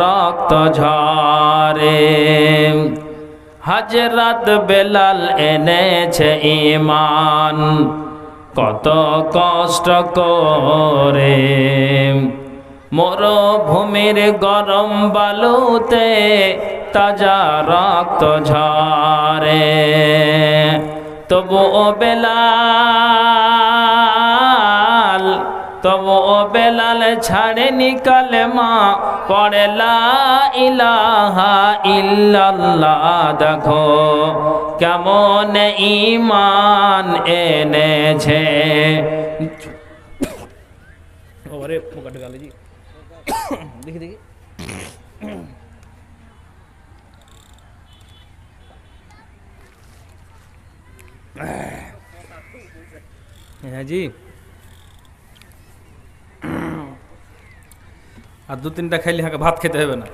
রক্ত ঝরে। হজরত বেলাল এনেছে ইমান কত কষ্ট করে। মরুভূমির গরম বালুতে তাজা রক্ত ঝরে। তবু ও বেলাল তবু ও বেলাল ছাড়েনি কালেমা পড়ে ইলাহা দেখো কেমন ইমান এনেছে। হ্যাঁ জি। আর দু তিনটা খাইলে হাঁকে ভাত খেতে হবে না।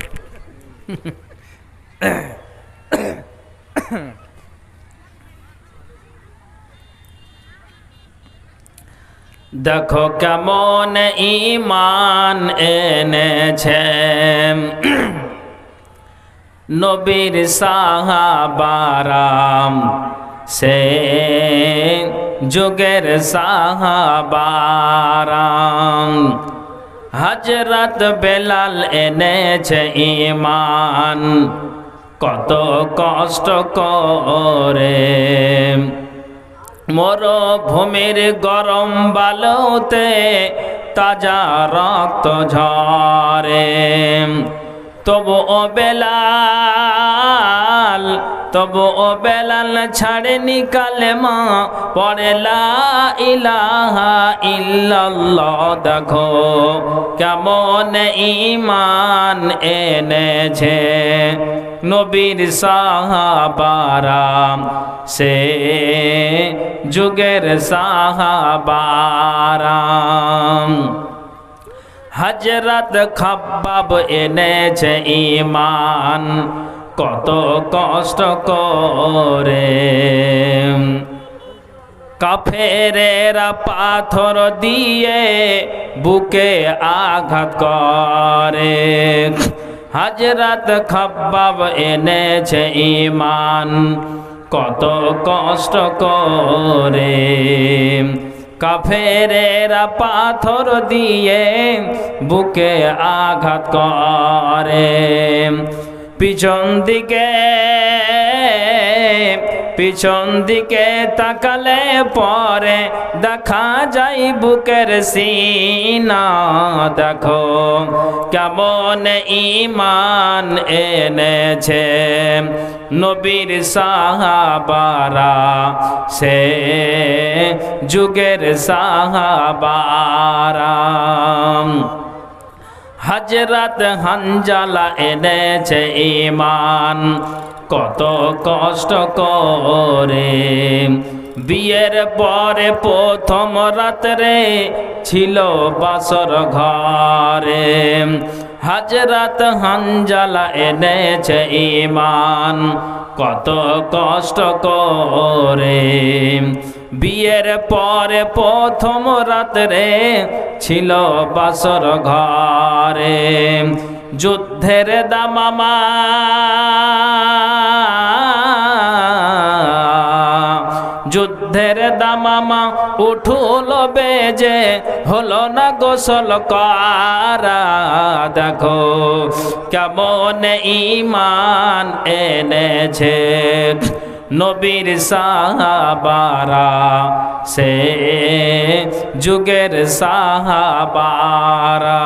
দেখো কেমন ইমান এনেছে। নবীর সাহাবারাম, সে যুগের সাহাবারাম। হজরত বেলাল এনেছে ইমান কত কষ্ট করে। মরুভূমির গরম বালুতে তাজা রক্ত ঝরে। তবু ও বেলাল তবু ও বেলাল ছাড়েনি কালেমা লা ইলাহা ইল্লাল্লাহ, দেখো কেমন ইমান এনেছে নবীর সাহাবারাম সে যুগের সাহাবারাম হজরত খাব্বাব এনেছে ইমান কত কষ্ট করে। কাফেরেরা পাথর দিয়ে বুকে আঘাত করে। হজরত খাব্বাব এনেছে ইমান কত কষ্ট করে। কাফেরেরা পাথর দিয়ে বুকে আঘাত করে। পিছন দিকে পিছন দিকে তাকালে পরে দেখা যাই বুকের সিনা। দেখো কেমন ইমান এনেছে নবীর সাহাবারা। সে যুগের সাহাবারা। হজরত হঞ্জালা এনেছে ইমান কত কষ্ট করে। বিয়ের পরে প্রথম রাত্রে ছিল বাসর ঘরে। হজরত হঞ্জালা এনেছে ইমান কত কষ্ট করে। বিয়ের পরে প্রথম রাত্রে ছিল বাসর ঘরে। যুদ্ধের দামামা যুদ্ধের দামামা উঠুল বেজে, হলো না গোসল কারা? দেখো কেমন ইমান এনেছে। নবীর সাহাবারা, সে যুগের সাহাবারা।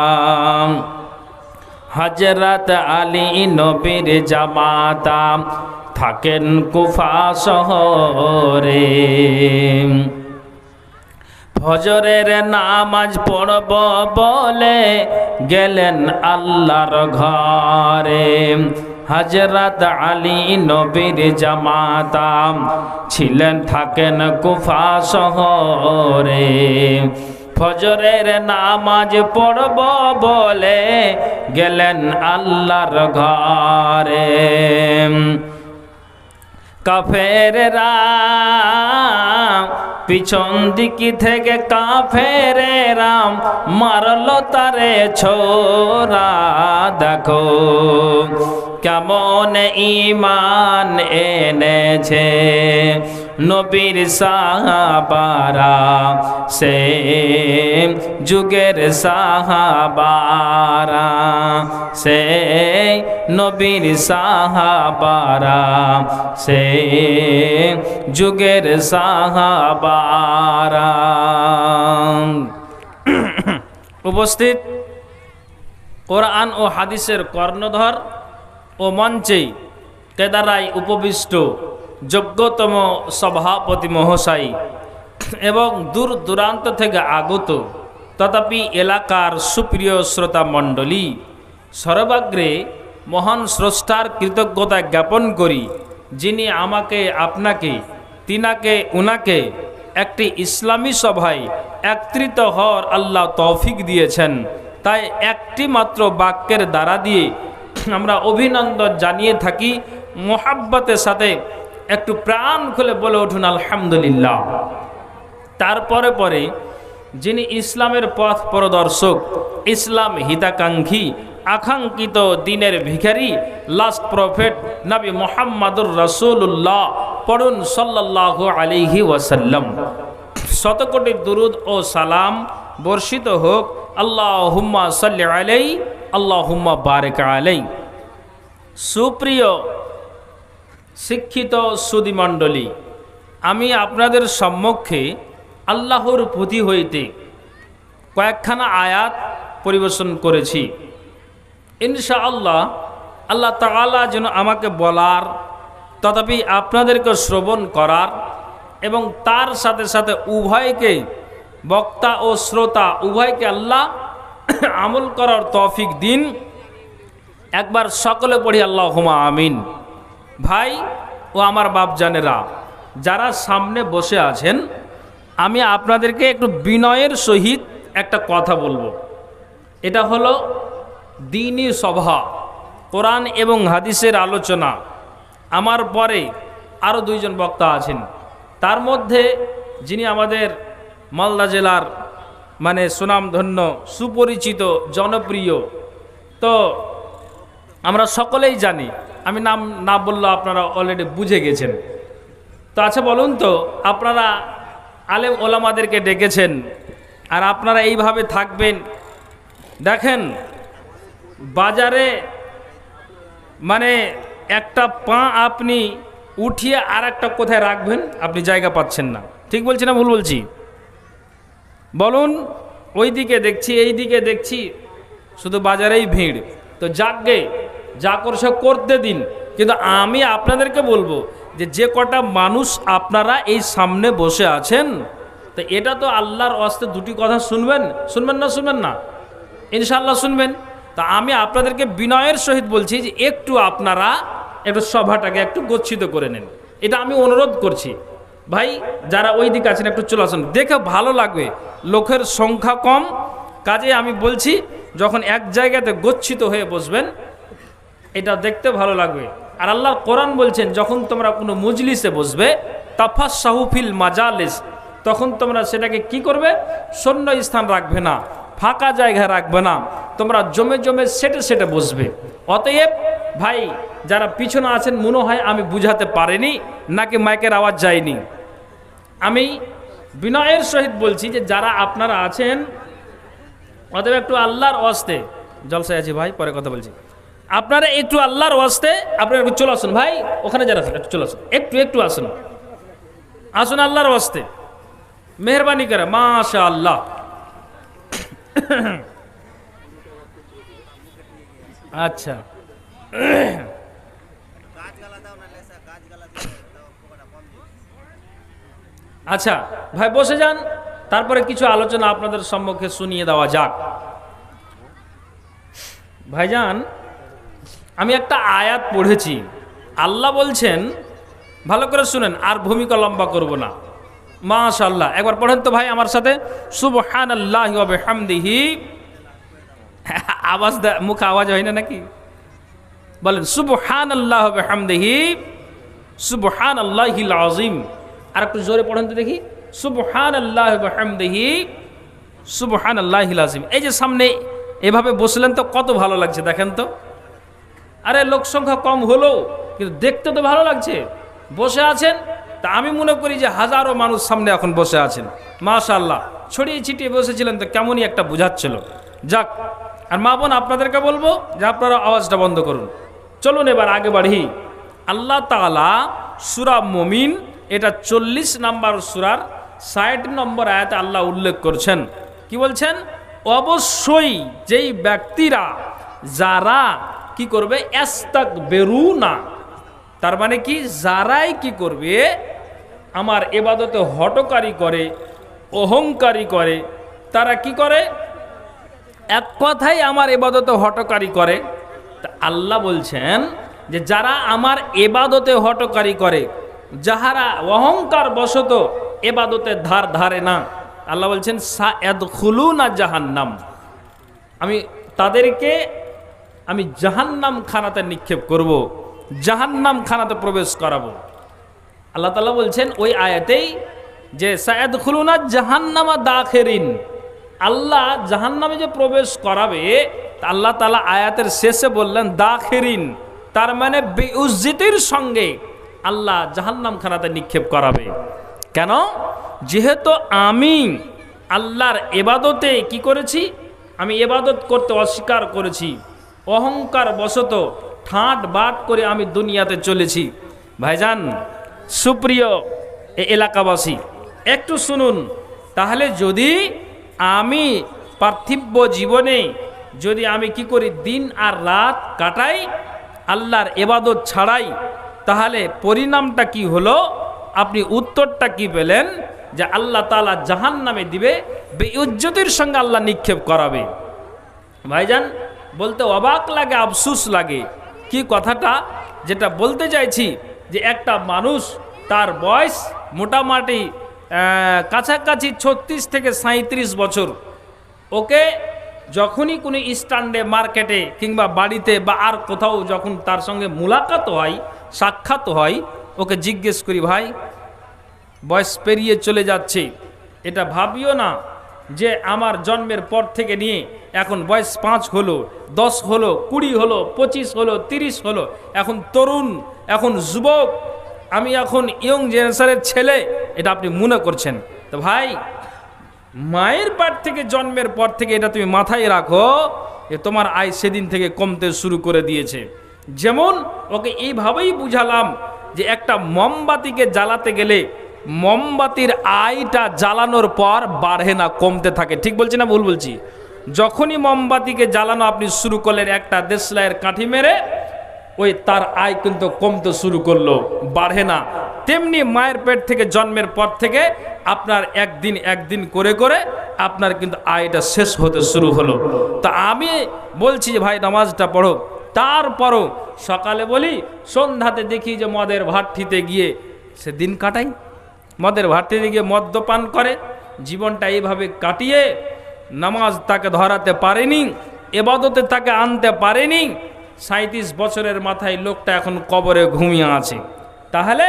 হজরত আলী নবীর জামাতা থাকেন কুফা শহরে। ফজরের নামাজ পড়ব বলে গেলেন আল্লাহর ঘরে। হজরত আলী নবীর জামাতা ছিলেন, থাকেন কুফা শহরে। ফজরের নামাজ পড়ব বলে গেলেন আল্লাহর ঘরে। কাফেররা পিছন দিকি থেকে কাফেরে রাম মারলো তারে, ছোরা দেখো। কেমন ইমান এনেছে? নবীর সাহাবারা সে যুগের সাহাবারা সে নবীর সাহাবারা সে যুগের সাহাবারা। উপস্থিত কোরআন ও হাদিসের কর্ণধর ও মঞ্চে কেদারায় উপবিষ্ট যোগ্যতম সভাপতি মহাশয় এবং দূর দূরান্ত থেকে আগত তথাপি এলাকার সুপ্রিয় শ্রোতা মণ্ডলী সর্বাগ্রে মহান স্রষ্টার কৃতজ্ঞতা জ্ঞাপন করি, যিনি আমাকে, আপনাকে, তিনাকে, উনাকে একটি ইসলামী সভায় একত্রিত হওয়ার আল্লাহ তৌফিক দিয়েছেন। তাই একটি মাত্র বাক্যের দ্বারা দিয়ে আমরা অভিনন্দন জানিয়ে থাকি মোহাব্বতের সাথে। একটু প্রাণ খুলে বলে উঠুন, আলহামদুলিল্লাহ। তারপরে পরে যিনি ইসলামের পথ প্রদর্শক, ইসলাম হিতাকাঙ্ক্ষী, আকাঙ্ক্ষিত দিনের ভিখারি লাস্ট প্রফেট নবী মোহাম্মদুর রসুল্লাহ পড়ুন সাল্লাহ আলিহি ওয়াসাল্লাম। শতকোটি দুরুদ ও সালাম বর্ষিত হোক। আল্লাহ হুম্মা সাল্লি আলাই আল্লাহ হুম্মা বারেক আলাই সুপ্রিয় শিক্ষিত সুদিমণ্ডলী আমি আপনাদের সম্মুখে আল্লাহর পুঁথি হইতে কয়েকখানা আয়াত পরিবেশন করেছি। ইনশা আল্লাহ আল্লাহ তাআলা যেন আমাকে বলার, তথাপি আপনাদেরকে শ্রবণ করার এবং তার সাথে সাথে উভয়কে বক্তা ও শ্রোতা উভয়কে আল্লাহ আমল করার তৌফিক দিন। একবার সকলে পড়ি আল্লাহ হুমা আমিন। ভাই ও আমার বাপ বাপজানেরা, যারা সামনে বসে আছেন, আমি আপনাদেরকে একটু বিনয়ের সহিত একটা কথা বলব। এটা হলো দিনী সভা, কোরআন এবং হাদিসের আলোচনা। আমার পরে আরও দুইজন বক্তা আছেন। তার মধ্যে যিনি আমাদের মালদা জেলার মানে সুনামধন্য, সুপরিচিত, জনপ্রিয়। তো আমরা সকলেই জানি, আমি নাম না বললেও আপনারা অলরেডি বুঝে গেছেন। তো আচ্ছা বলুন তো, আপনারা আলেম ওলামাদেরকে ডেকেছেন, আর আপনারা এইভাবে থাকবেন। দেখেন, বাজারে মানে একটা পা আপনি উঠিয়ে আর একটা কোথায় রাখবেন, আপনি জায়গা পাচ্ছেন না। ঠিক বলছি না ভুল বলছি? বলুন ওই দিকে দেখছি এই দিকে দেখছি, শুধু বাজারেই ভিড়। তো যাকগে, যা করছে করতে দিন। কিন্তু আমি আপনাদেরকে বলব যে যে কটা মানুষ আপনারা এই সামনে বসে আছেন, তো এটা তো আল্লাহর অস্তে দুটি কথা শুনবেন শুনবেন না শুনবেন না? ইনশাল্লাহ শুনবেন। তা আমি আপনাদেরকে বিনয়ের সহিত বলছি যে, একটু আপনারা একটু সভাটাকে একটু গচ্ছিত করে নেন। এটা আমি অনুরোধ করছি। ভাই, যারা ওই দিকে আছেন, একটু চলে আসুন। দেখে ভালো লাগবে। লোকের সংখ্যা কম। কাজে আমি বলছি, যখন এক জায়গাতে গচ্ছিত হয়ে বসবেন, এটা দেখতে ভালো লাগবে। আর আল্লাহ কোরআন বলছেন, যখন তোমরা কোনো মজলিসে বসবে তাফাস সাহুফিল মাজালিস, তখন তোমরা সেটাকে কি করবে? শূন্য স্থান রাখবে না। ফাঁকা জায়গা রাখবে না। তোমরা জমে জমে সেটে সেটে বসবে। অতএব, ভাই, যারা পিছনে আছেন, মনে হয় আমি বুঝাতে পারিনি, নাকি মাইকের আওয়াজ যায়নি। আমি বিনয়ের সহিত বলছি যে, যারা আপনারা আছেন, অতএব একটু আল্লাহর অস্তে জলসায় আছি ভাই, পরে কথা বলছি। আপনারা একটু আল্লাহর ওয়াস্তে, আপনারা একটু চলে আসুন ভাই, ওখানে যারা একটু চলে আসুন। একটু একটু আসুন। আসুন আল্লাহর ওয়াস্তে। মেহরবানি করে মাশা আল্লাহ আচ্ছা। আচ্ছা ভাই বসে যান, তারপরে কিছু আলোচনা আপনাদের সম্মুখে শুনিয়ে দেওয়া যাক। ভাইজান, আমি একটা আয়াত পড়েছি। আল্লাহ বলছেন, ভালো করে শুনেন, আর ভূমিকা লম্বা করব না। মাশাল্লাহ একবার পড়েন তো ভাই আমার সাথে। সুবহান আল্লাহ হামদিহি আওয়াজ মুখে আওয়াজ হয় না নাকি? বলেন সুবহান আল্লাহ হামদিহি সুবহান আল্লাহিল আজিম আর একটু জোরে পড়েন তো দেখি। সুবহান আল্লাহ হামদিহি সুবহান আল্লাহ আজিম এই যে সামনে এভাবে বসলেন তো কত ভালো লাগছে, দেখেন তো। আরে, লোক সংখ্যা কম হলো, কিন্তু দেখতে তো ভালো লাগছে। বসে আছেন তা আমি মনে করি যে হাজারো মানুষ সামনে এখন বসে আছেন। মাশাল্লাহ ছড়িয়ে ছিটিয়ে বসেছিলেন তো কেমনই একটা বুঝাচ্ছিল। যাক, আর মা বোন, আপনাদেরকে বলব যে আপনারা আওয়াজটা বন্ধ করুন। চলুন এবার আগে বাড়ি। আল্লাহ তাআলা সুরা মমিন, এটা চল্লিশ নাম্বার সুরার ষাট নম্বর আয়াতে আল্লাহ উল্লেখ করছেন। কি বলছেন? অবশ্যই যেই ব্যক্তিরা, যারা কি করবে? এস্তাক বেরু না তার মানে কি? যারাই কি করবে? আমার এবাদতে হটকারি করে, অহংকারী করে, তারা কি করে? এক কথাই আমার এবাদতে হটকারি করে। তা আল্লাহ বলছেন যে যারা আমার এবাদতে হটকারি করে, যাহারা অহংকার বশত এবাদতের ধার ধারে না, আল্লাহ বলছেন সা এদ খুলু না জাহান্নাম। আমি তাদেরকে, আমি জাহান্নাম খানাতে নিক্ষেপ করব, জাহান্নাম খানাতে প্রবেশ করাবো। আল্লাহ তালা বলছেন ওই আয়াতেই যে সায়দ খুলুনা জাহান্নামা দাখেরিন। আল্লাহ জাহান্নামে যে প্রবেশ করাবে আল্লাহ তালা আয়াতের শেষে বললেন দাখেরিন। তার মানে বেউজ্জিতির সঙ্গে আল্লাহ জাহান্নাম খানাতে নিক্ষেপ করাবে। কেন? যেহেতু আমি আল্লাহর এবাদতে কি করেছি? আমি এবাদত করতে অস্বীকার করেছি। অহংকার বশত ঠাঁট বাট করে আমি দুনিয়াতে চলেছি। ভাইজান সুপ্রিয় এলাকাবাসী, একটু শুনুন। তাহলে যদি আমি পার্থিব্য জীবনে যদি আমি কি করি, দিন আর রাত কাটাই, আল্লাহর এবাদত ছাড়াই, তাহলে পরিণামটা কি হলো? আপনি উত্তরটা কি পেলেন? যে আল্লাহ তালা জাহান নামে দিবে বেউজ্জতির সঙ্গে আল্লাহ নিক্ষেপ করাবে। ভাইজান, বলতে অবাক লাগে, আফসুস লাগে। কি কথাটা? যেটা বলতে চাইছি যে একটা মানুষ তার বয়স মোটামুটি কাছাকাছি ছত্রিশ থেকে সাঁত্রিশ বছর। ওকে যখনই কোনো স্ট্যান্ডে, মার্কেটে কিংবা বাড়িতে বা আর কোথাও যখন তার সঙ্গে মুলাকাত হয়, সাক্ষাৎ হয়, ওকে জিজ্ঞেস করি, ভাই, বয়স পেরিয়ে চলে যাচ্ছে। এটা ভাবিও না যে আমার জন্মের পর থেকে নিয়ে এখন বয়স পাঁচ হলো, দশ হলো, কুড়ি হলো, পঁচিশ হলো, তিরিশ হলো। এখন তরুণ এখন যুবক, আমি এখন ইয়ং জেনারেশনের ছেলে, এটা আপনি মনে করছেন। তো ভাই, মায়ের পাট থেকে জন্মের পর থেকে এটা তুমি মাথায় রাখো যে তোমার আয় সেদিন থেকে কমতে শুরু করে দিয়েছে। যেমন ওকে এইভাবেই বুঝালাম যে একটা মোমবাতিকে জ্বালাতে গেলে মোমবাতির আয়টা জ্বালানোর পর বাড়ে না, কমতে থাকে। ঠিক বলছি না ভুল বলছি? যখনই মোমবাতিকে জ্বালানো আপনি শুরু করলেন একটা দেশলাইয়ের কাঠি মেরে ওই তার আয় কিন্তু কমতে শুরু করল, বাড়ে না। তেমনি মায়ের পেট থেকে জন্মের পর থেকে আপনার একদিন একদিন করে করে আপনার কিন্তু আয়টা শেষ হতে শুরু হলো। তা আমি বলছি যে, ভাই, নামাজটা পড়ো। তারপরও সকালে বলি, সন্ধ্যাতে দেখি যে, মদের ভাট্টিতে গিয়ে সে দিন কাটাই। মদের ভাট্টিতে গিয়ে মদ্যপান করে। জীবনটা এইভাবে কাটিয়ে নামাজ তাকে ধরাতে পারেনি, এবাদতে তাকে আনতে পারেনি সাঁত্রিশ বছরের মাথায় লোকটা এখন কবরে ঘুমিয়ে আছে। তাহলে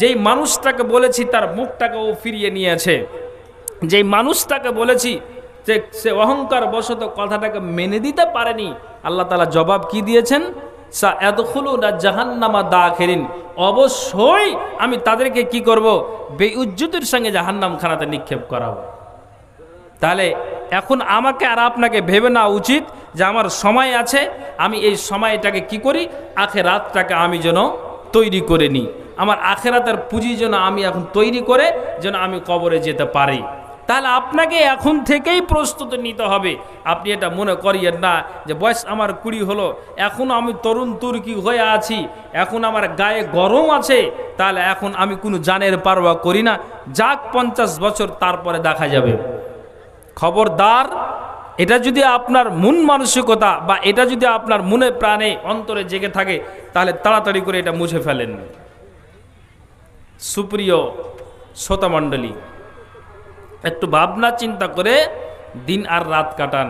যেই মানুষটাকে বলেছি, তার মুখটাকে ও ফিরিয়ে নিয়েছে। যেই মানুষটাকে বলেছি যে সে অহংকার বশত কথাটাকে মেনে দিতে পারেনি, আল্লাহ তালা জবাব কি দিয়েছেন? সা এদখুলু না জাহান্নামা দা খেরিন অবশ্যই আমি তাদেরকে কি করব? বেউজ্জুতির সঙ্গে জাহান্নাম খানাতে নিক্ষেপ করাবো। তাহলে এখন আমাকে আর আপনাকে ভেবে নেওয়া উচিত যে আমার সময় আছে, আমি এই সময়টাকে কি করি? আখেরাতটাকে আমি যেন তৈরি করে নিই। আমার আখেরাতের পুঁজি যেন আমি এখন তৈরি করে, যেন আমি কবরে যেতে পারি। তাহলে আপনাকে এখন থেকেই প্রস্তুতি নিতে হবে। আপনি এটা মনে করিয়েন না যে, বয়স আমার কুড়ি হলো, এখন আমি তরুণ তুর্কি হয়ে আছি, এখন আমার গায়ে গরম আছে, তাহলে এখন আমি কোনো জানের পারোয়া করি না। যাক, পঞ্চাশ বছর তারপরে দেখা যাবে। খবরদার এটা যদি আপনার মন মানসিকতা বা এটা যদি আপনার মনে প্রাণে অন্তরে জেগে থাকে, তাহলে তাড়াতাড়ি করে এটা মুছে ফেলেন। সুপ্রিয় শ্রোতামণ্ডলী, একটু ভাবনা চিন্তা করে দিন আর রাত কাটান।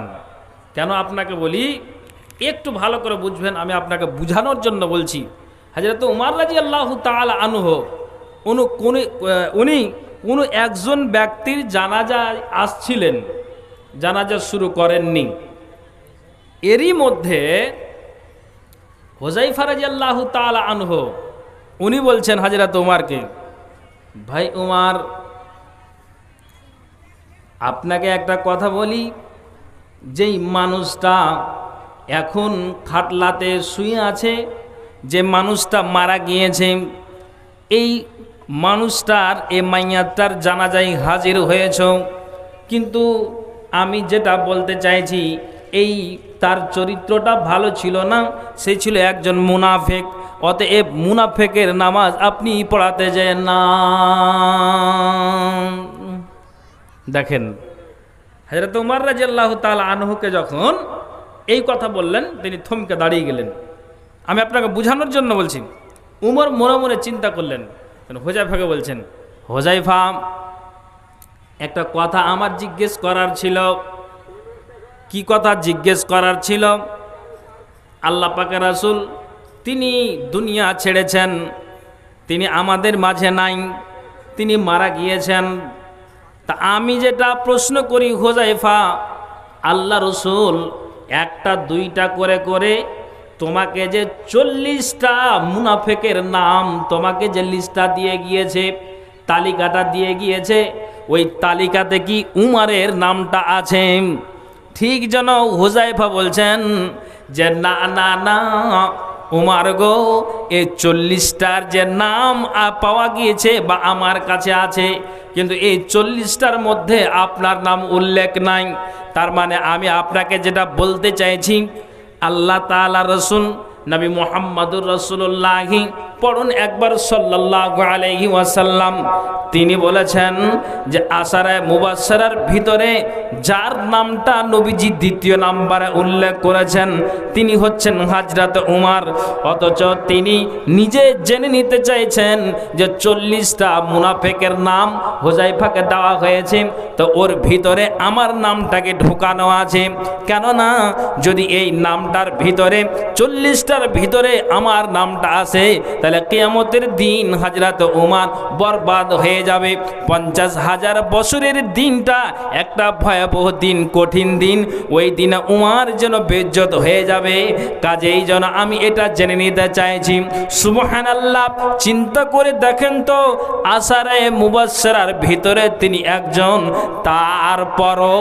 কেন আপনাকে বলি, একটু ভালো করে বুঝবেন, আমি আপনাকে বুঝানোর জন্য বলছি। হাজরত উমার রাজি আল্লাহ তালা আনুহ, উনি উনি কোনো একজন ব্যক্তির জানাজায় আসছিলেন। জানাজা শুরু করেননি। এরই মধ্যে হোজাই ফারাজ আল্লাহ তালা আনহ, উনি বলছেন হাজরাত উমারকে, ভাই উমার, আপনাকে একটা কথা বলি, যেই মানুষটা এখন খাটলাতে শুয়ে আছে, যে মানুষটা মারা গিয়েছে, এই মানুষটার এ মাইয়াটার জানাজাই হাজির হয়েছ, কিন্তু আমি যেটা বলতে চাইছি, এই তার চরিত্রটা ভালো ছিল না, সে ছিল একজন মুনাফেক, অতএব মুনাফেকের নামাজ আপনি পড়াতে যায় না। দেখেন হজরত উমার রাজি আল্লাহ তাল আনহুকে যখন এই কথা বললেন, তিনি থমকে দাঁড়িয়ে গেলেন। আমি আপনাকে বোঝানোর জন্য বলছি, উমর মনে মনে চিন্তা করলেন, হোজাইফাকে বলছেন, হোজাইফা একটা কথা আমার জিজ্ঞেস করার ছিল। কি কথা জিজ্ঞেস করার ছিল? আল্লাহ পাকে রাসুল, তিনি দুনিয়া ছেড়েছেন, তিনি আমাদের মাঝে নাই, তিনি মারা গিয়েছেন। তা আমি যেটা প্রশ্ন করি হোজাইফা আল্লাহ রসুল একটা, দুইটা করে করে তোমাকে যে চল্লিশটা মুনাফেকের নাম তোমাকে যে লিস্টটা দিয়ে গিয়েছে, তালিকাটা দিয়ে গিয়েছে ওই তালিকাতে কি উমারের নামটা আছে? ঠিক যেন হুজাইফা বলছেন যে, না না না, উমার গো এই চল্লিশটার যে নাম পাওয়া গিয়েছে বা আমার কাছে আছে, কিন্তু এই চল্লিশটার মধ্যে আপনার নাম উল্লেখ নাই। তার মানে আমি আপনাকে যেটা বলতে চাইছি, আল্লাহ তালা রসুল নবী মোহাম্মদুর রসুল্লাহি পড়ুন একবার সাল্লাহ আলহি ওয়াসাল্লাম। তিনি বলেছেন যে আসারায় মুবাসারার ভিতরে যার নামটা নবীজি দ্বিতীয় নাম্বারে উল্লেখ করেছেন, তিনি হচ্ছেন হাজরাত উমার। অথচ তিনি নিজে জেনে নিতে চাইছেন যে চল্লিশটা মুনাফেকের নাম হোজাইফাকে দেওয়া হয়েছে, তো ওর ভিতরে আমার নামটাকে ঢোকানো আছে। কেননা যদি এই নামটার ভিতরে চল্লিশটার ভিতরে আমার নামটা আসে তাহলে কেয়ামতের দিন হাজরাত উমার বরবাদ হয়ে যাবে। পঞ্চাশ হাজার বছরের দিনটা একটা ভয়াবহ দিন, কঠিন দিন। ওই দিনে উমার যেন বেজ্জত হয়ে যাবে। কাজেই যেন আমি এটা জেনে নিতে চাইছি। সুবহান আল্লাহ চিন্তা করে দেখেন তো, আসারে মুবাসরার ভিতরে তিনি একজন, তারপরও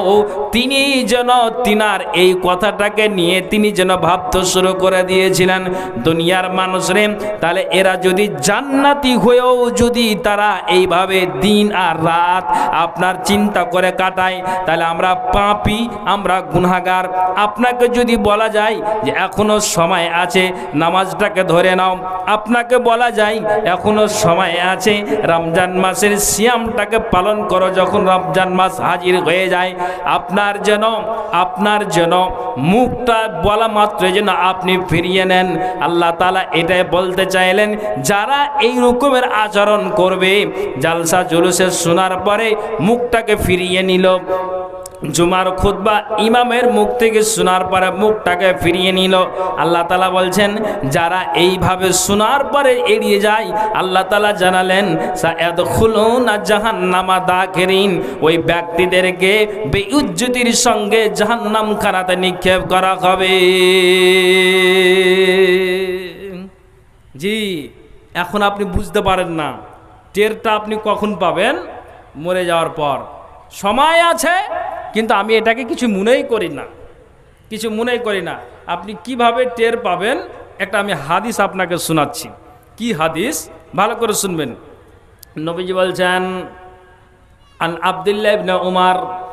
তিনি যেন তিনার এই কথাটাকে নিয়ে তিনি যেন ভাবতে শুরু করে দিয়েছিলেন দুনিয়ার মানুষরে তাহলে এরা যদি জান্নাতি হয়েও যদি তারা এইভাবে দিন আর রাত আপনার চিন্তা করে কাটায়, তাহলে আমরা পাপি, আমরা গুনাগার আপনাকে যদি বলা যায় যে, এখনও সময় আছে, নামাজটাকে ধরে নাও। আপনাকে বলা যায়, এখনও সময় আছে, রমজান মাসের সিয়ামটাকে পালন করো যখন রমজান মাস হাজির হয়ে যায়। আপনার যেন আপনার যেন মুখটা বলা মাত্র যেন আপনি ফিরিয়ে নেন। আল্লাহ তালা এটাই বলতে চাইলেন, যারা এই রকমের আচরণ করবে, জালসা জুলুসে শোনার পরে মুখটাকে ফিরিয়ে নিল। জুমার খুতবা ইমামের মুখ থেকে শোনার পরে মুখটাকে ফিরিয়ে নিল। আল্লাহ তালা বলছেন, যারা এইভাবে শোনার পরে এড়িয়ে যায়, আল্লাহ তালা জানালেন না জাহান নামা দাখেরিন ওই ব্যক্তিদেরকে বেউজ্জতির সঙ্গে জাহান্নাম খানাতে নিক্ষেপ করা হবে। জি, এখন আপনি বুঝতে পারেন না, টেরটা আপনি কখন পাবেন? মরে যাওয়ার পর। সময় আছে কিন্তু আমি এটাকে কিছু মনেই করি না। কিছু মনেই করি না। আপনি কীভাবে টের পাবেন? একটা আমি হাদিস আপনাকে শোনাচ্ছি। কি হাদিস? ভালো করে শুনবেন। নবীজি বলছেন, আন আবদুল্লাহ ইবনে উমার